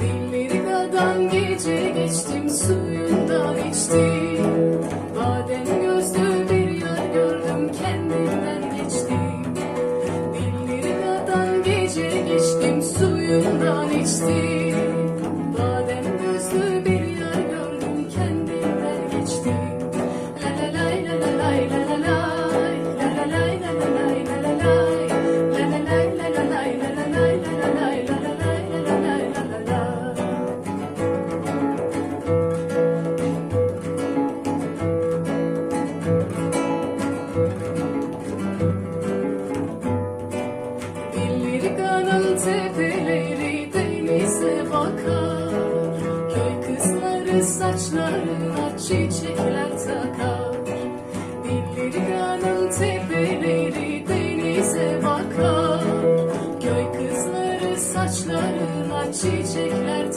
Bilmedik adam gece geçtim suyundan içtim. Badem gözlü bir yar gördüm kendimden geçtim. Bilmedik adam gece geçtim suyundan içtim. Dillerika'nın tepeleri denize bakar. Köy kızları saçlarına çiçekler takar. Dillerika'nın tepeleri denize bakar. Köy kızları saçlarına çiçekler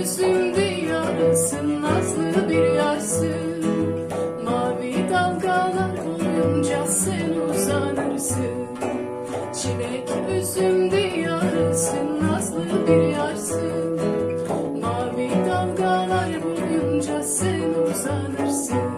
Gözüm dünyasın nazlı bir yarsın. Mavi dalgalar olunca sen uzanırsın. Çilek üzüm diyarısın nazlı bir yarsın. Mavi dalgalar olunca sen uzanırsın.